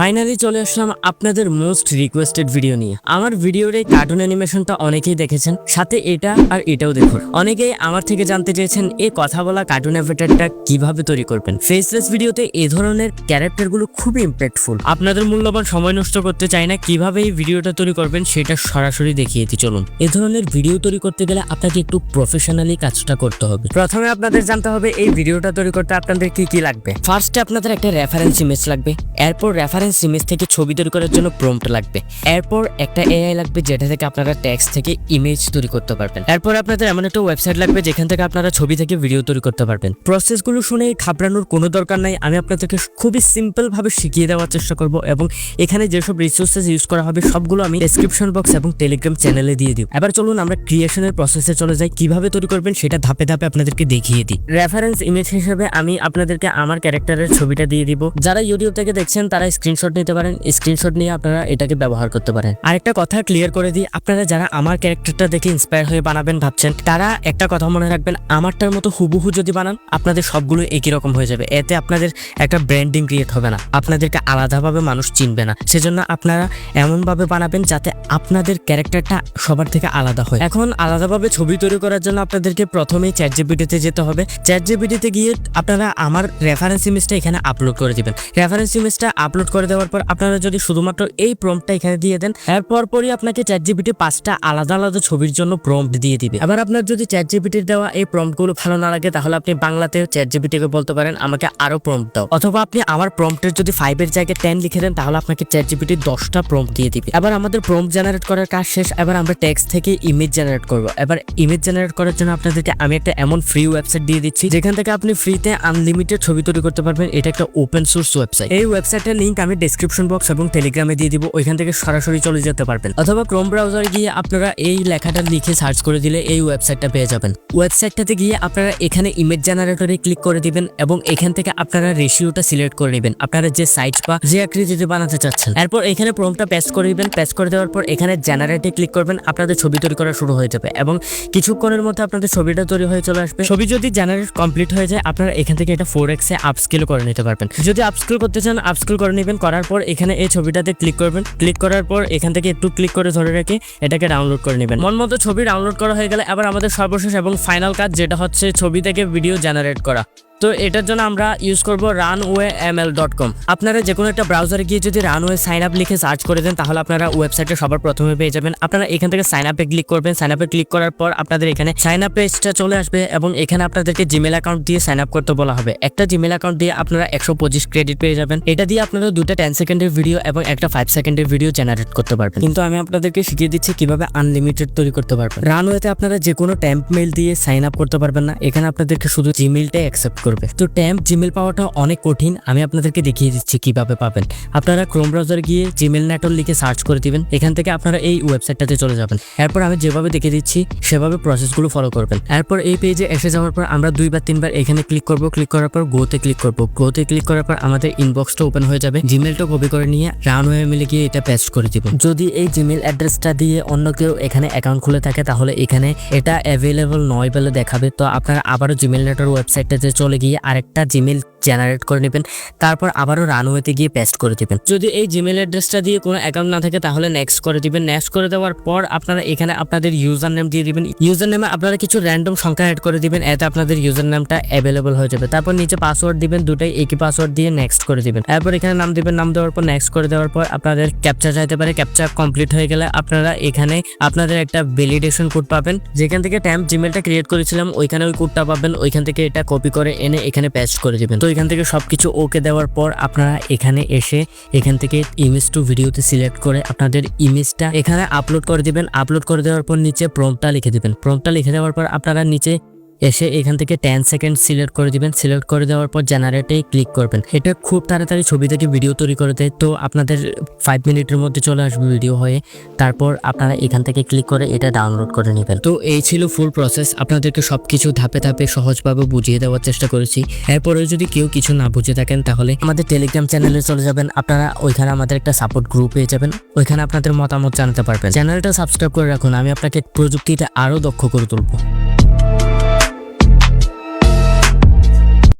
Finally চলে আসলাম আপনাদের most requested video নিয়ে। আমার ভিডিওর এই কার্টুন অ্যানিমেশনটা অনেকেই দেখেছেন, সাথে এটা আর এটাও দেখুন। অনেকেই আমার থেকে জানতে চেয়েছেন এই কথা বলা কার্টুন অ্যাভেটারটা কীভাবে তৈরি করবেন? ফেসলেস ভিডিওতে এই ধরনের ক্যারেক্টারগুলো খুবই ইম্প্যাক্টফুল আপনাদের মূল্যবান সময় নষ্ট করতে চাই না, কীভাবে এই ভিডিওটা তৈরি করবেন সেটা সরাসরি দেখিয়ে দিই, চলুন। এ ধরনের ভিডিও তৈরি করতে গেলে আপনাকে একটু প্রফেশনালি কাজটা করতে হবে। প্রথমে আপনাদের জানতে হবে, এই ভিডিওটা তৈরি করতে আপনাদের কি কি লাগবে? ফার্স্টে আপনাদের একটা রেফারেন্স ইমেজ লাগবে। এরপর রেফারেন্স ইমেজ থেকে ছবি তৈরি করার জন্য প্রম্পট লাগবে। এরপর একটা এআই লাগবে, যেটা থেকে আপনারা টেক্সট থেকে ইমেজ তৈরি করতে পারবেন। এরপর আপনাদের এমন একটা ওয়েবসাইট লাগবে, যেখান থেকে আপনারা ছবি থেকে ভিডিও তৈরি করতে পারবেন। প্রসেসগুলো শুনে ঘাবড়ানোর কোনো দরকার নাই, আমি আপনাদেরকে খুবই সিম্পল ভাবে শিখিয়ে দেওয়ার চেষ্টা করব এবং এখানে যেসব রিসোর্সেস ইউজ করা হবে, সবগুলো আমি ডেসক্রিপশন বক্স এবং টেলিগ্রাম চ্যানেলে দিয়ে দিই এবার চলুন আমরা ক্রিয়েশনের প্রসেসে চলে যাই, কীভাবে তৈরি করবেন সেটা ধাপে ধাপে আপনাদেরকে দেখিয়ে দিই। রেফারেন্স ইমেজ হিসেবে আমি আপনাদেরকে আমার ক্যারেক্টারের ছবিটা দিয়ে দিব। যারা ইউটিউব থেকে দেখছেন, তারা স্ক্রিনশট নিতে পারেন স্ক্রিনশট নিয়ে আপনারা এটাকে ব্যবহার করতে পারেন। আরেকটা কথা ক্লিয়ার করে দিই, আপনারা যারা আমার ক্যারেক্টারটা দেখে ইন্সপায়ার হয়ে বানাবেন ভাবছেন, তারা একটা কথা মনে রাখবেন, আমারটার মতো হুবহু যদি বানান, আপনাদের সবগুলো একই রকম হয়ে যাবে। এতে আপনাদের একটা ব্র্যান্ডিং ক্রিয়েট হবে না। আপনাদেরকে আলাদাভাবে মানুষ চিনবে না। সেজন্য আপনারা এমনভাবে বানাবেন যাতে আপনাদের ক্যারেক্টারটা সবার থেকে আলাদা হয়। এখন আলাদাভাবে ছবি তৈরি করার জন্য আপনাদেরকে প্রথমেই চ্যাট জিপিটিতে যেতে হবে। চ্যাট জিপিটিতে গিয়ে আপনারা আমার রেফারেন্স ইমেজটা এখানে আপলোড করে দিবেন। রেফারেন্স ইমেজটা আপলোড করে দেওয়ার পর আপনারা যদি শুধুমাত্র এই প্রম্পটটা এখানে দিয়ে দেন, এরপর পরই আপনাকে চ্যাট জিপিটি পাঁচটা আলাদা আলাদা ছবির জন্য প্রম্পট দিয়ে দিবে। আবার আপনার যদি চ্যাট জিপিটির দেওয়া এই প্রম্পটগুলো ভালো না লাগে, তাহলে আপনি বাংলাতে চ্যাট জিপিটিকে বলতে পারেন, আমাকে আরও প্রম্পট দাও। অথবা আপনি আমার প্রম্পটের যদি ফাইভের জায়গায় টেন লিখে দেন, তাহলে আপনাকে চ্যাট জিপিটি দশটা প্রম্পট দিয়ে দিবে। এবার আমাদের প্রম্পট জেনারেট করার কাজ শেষ। এবার আমরা টেক্সট থেকে ইমেজ জেনারেট করব। এবার ইমেজ জেনারেট করার জন্য আপনাদেরকে আমি একটা এমন ফ্রি ওয়েবসাইট দিয়ে দিচ্ছি, যেখান থেকে আপনি ফ্রিতে আনলিমিটেড ছবি তৈরি করতে পারবেন। এটা একটা ওপেন সোর্স ওয়েবসাইট এই ওয়েবসাইটের লিংক আমি ডেসক্রিপশন বক্স এবং টেলিগ্রামে দিয়ে দিব, ওইখান থেকে সরাসরি চলে যেতে পারবেন। অথবা ক্রোম ব্রাউজারে গিয়ে আপনারা এই লেখাটা লিখে সার্চ করে দিলে এই ওয়েবসাইটটা পেয়ে যাবেন। ওয়েবসাইটটাতে গিয়ে আপনারা এখানে ইমেজ জেনারেটরে ক্লিক করে দিবেন এবং এখান থেকে আপনারা রেশিওটা সিলেক্ট করে নেবেন। আপনারা যে সাইজ বা যে আকৃতিতে বানাতে চাচ্ছেন। এরপর এখানে প্রমটা পেস্ট করে দিবেন। পেস্ট করে দেওয়ার পর এখানে জেনারেটে ক্লিক করবেন, আপনাদের ছবি তৈরি করা শুরু হয়ে যাবে এবং কিছুক্ষণের মধ্যে আপনাদের ছবিটা তৈরি হয়ে চলে আসবে। ছবি যদি জেনারেট কমপ্লিট হয়ে যায়, আপনারা এখান থেকে এটা ফোর এক্সে আপস্কেল করে নিতে পারবেন। যদি আপস্কেল করতে চান আপস্কেল করে নেবেন। করার পর এখানে এই ছবিটাতে ক্লিক করবেন। ক্লিক করার পর এখান থেকে একটু ক্লিক করে ধরে রেখে এটাকে ডাউনলোড করে নেবেন। মন মতো ছবি ডাউনলোড করা হয়ে গেলে আবার আমাদের সর্বশেষ এবং ফাইনাল কাজ যেটা হচ্ছে ছবি থেকে ভিডিও জেনারেট করা। তো এটার জন্য আমরা ইউজ করব runway M L dot com আপনারা যে কোনো একটা ব্রাউজারে গিয়ে যদি রানওয়ে সাইন আপ লিখে সার্চ করে দেন, তাহলে আপনারা ওয়েবসাইটে সবার প্রথমে পেয়ে যাবেন। আপনারা এখান থেকে সাইন আপে ক্লিক করবেন। সাইন আপে ক্লিক করার পর আপনাদের এখানে সাইন আপ পেজটা চলে আসবে এবং এখানে আপনাদেরকে জিমেল অ্যাকাউন্ট দিয়ে সাইন আপ করতে বলা হবে। একটা জিমেল অ্যাকাউন্ট দিয়ে আপনারা একশো পঁচিশ ক্রেডিট পেয়ে যাবেন। এটা দিয়ে আপনারা দুটা টেন সেকেন্ডের ভিডিও এবং একটা ফাইভ সেকেন্ডের ভিডিও জেনারেট করতে পারবেন। কিন্তু আমি আপনাদেরকে শিখিয়ে দিচ্ছি কীভাবে আনলিমিটেড তৈরি করতে পারবেন। রানওয়েতে আপনারা যে কোনো ট্যাম্প মেল দিয়ে সাইন আপ করতে পারবেন না। এখানে আপনাদেরকে শুধু জিমেলটাই অ্যাকসেপ্ট করবে। তো ট্যাম্প জিমেল পাওয়াটা অনেক কঠিন। আমি আপনাদেরকে দেখিয়ে দিচ্ছি কীভাবে পাবেন। আপনারা ক্রোম ব্রাউজার গিয়ে জিমেল নেটওয়ার্ক লিখে সার্চ করে দিবেন। এখান থেকে আপনারা এই ওয়েবসাইটটাতে চলে যাবেন। এরপর আমি যেভাবে দেখে দিচ্ছি, সেভাবে প্রসেসগুলো ফলো করবেন। এরপর এই পেজে এসে যাওয়ার পর আমরা দুইবার তিনবার এখানে ক্লিক করব। ক্লিক করার পর গোতে ক্লিক করব। গোতে ক্লিক করার পর আমাদের ইনবক্সটা ওপেন হয়ে যাবে। জিমেলটা কপি করে নিয়ে রানওয়ে মিলে গিয়ে এটা পেস্ট করে দিব। যদি এই জিমেল অ্যাড্রেসটা দিয়ে অন্য কেউ এখানে অ্যাকাউন্ট খুলে থাকে, তাহলে এখানে এটা অ্যাভেলেবল নয় বলে দেখাবে। তো আপনারা আবারও জিমেল নেটওয়ার্ক ওয়েবসাইটটাতে চলে গিয়ে আরেকটা জিমেল জেনারেট করে নেবেন, তারপর আবারও রানওয়েতে গিয়ে পেস্ট করে দিবেন। যদি এই জিমেল অ্যাড্রেসটা দিয়ে কোনো অ্যাকাউন্ট না থাকে, তাহলে নেক্সট করে দিবেন। নেক্সট করে দেওয়ার পর আপনারা এখানে আপনাদের ইউজার নেম দিয়ে দিবেন। ইউজার নেমে আপনারা কিছু র্যান্ডম সংখ্যা অ্যাড করে দিবেন, এতে আপনাদের ইউজার নামটা অ্যাভেলেবল হয়ে যাবে। তারপর নিচে পাসওয়ার্ড দিবেন, দুটাই একই পাসওয়ার্ড দিয়ে নেক্সট করে দিবেন। এরপর এখানে নাম দিবেন, নাম দেওয়ার পর নেক্সট করে দেওয়ার পর আপনাদের ক্যাপচা চাইতে পারে। ক্যাপচা কমপ্লিট হয়ে গেলে আপনারা এখানে আপনাদের একটা ভ্যালিডেশন কোড পাবেন। যেখান থেকে ট্যাম্প জিমেলটা ক্রিয়েট করেছিলাম, ওইখানে ওই কোডটা পাবেন। ওইখান থেকে এটা কপি করে এনে এখানে প্যাচ করে দেবেন। তো এখান থেকে সব কিছু ওকে দেওয়ার পর আপনারা এখানে এসে এখান থেকে ইমেজ টু ভিডিওতে সিলেক্ট করে আপনাদের ইমেজটা এখানে আপলোড করে দেবেন। আপলোড করে দেওয়ার পর নিচে প্রম্পটা লিখে দেবেন। প্রম্পটা লিখে দেওয়ার পর আপনারা নিচে এসে এখান থেকে টেন সেকেন্ড সিলেক্ট করে দিবেন। সিলেক্ট করে দেওয়ার পর জেনারেটে ক্লিক করবেন। এটা খুব তাড়াতাড়ি ছবি থেকে ভিডিও তৈরি করে দেয়। তো আপনাদের ফাইভ মিনিটের মধ্যে চলে আসবে ভিডিও হয়ে। তারপর আপনারা এখান থেকে ক্লিক করে এটা ডাউনলোড করে নেবেন। তো এই ছিল ফুল প্রসেস আপনাদেরকে সবকিছু ধাপে ধাপে সহজভাবে বুঝিয়ে দেওয়ার চেষ্টা করেছি। এরপরে যদি কেউ কিছু না বুঝে থাকেন, তাহলে আমাদের টেলিগ্রাম চ্যানেলে চলে যাবেন। আপনারা ওইখানে আমাদের একটা সাপোর্ট গ্রুপ পেয়ে যাবেন। ওইখানে আপনাদের মতামত জানাতে পারবেন। চ্যানেলটা সাবস্ক্রাইব করে রাখুন। আমি আপনাকে প্রযুক্তিটা আরও দক্ষ করে তুলবো।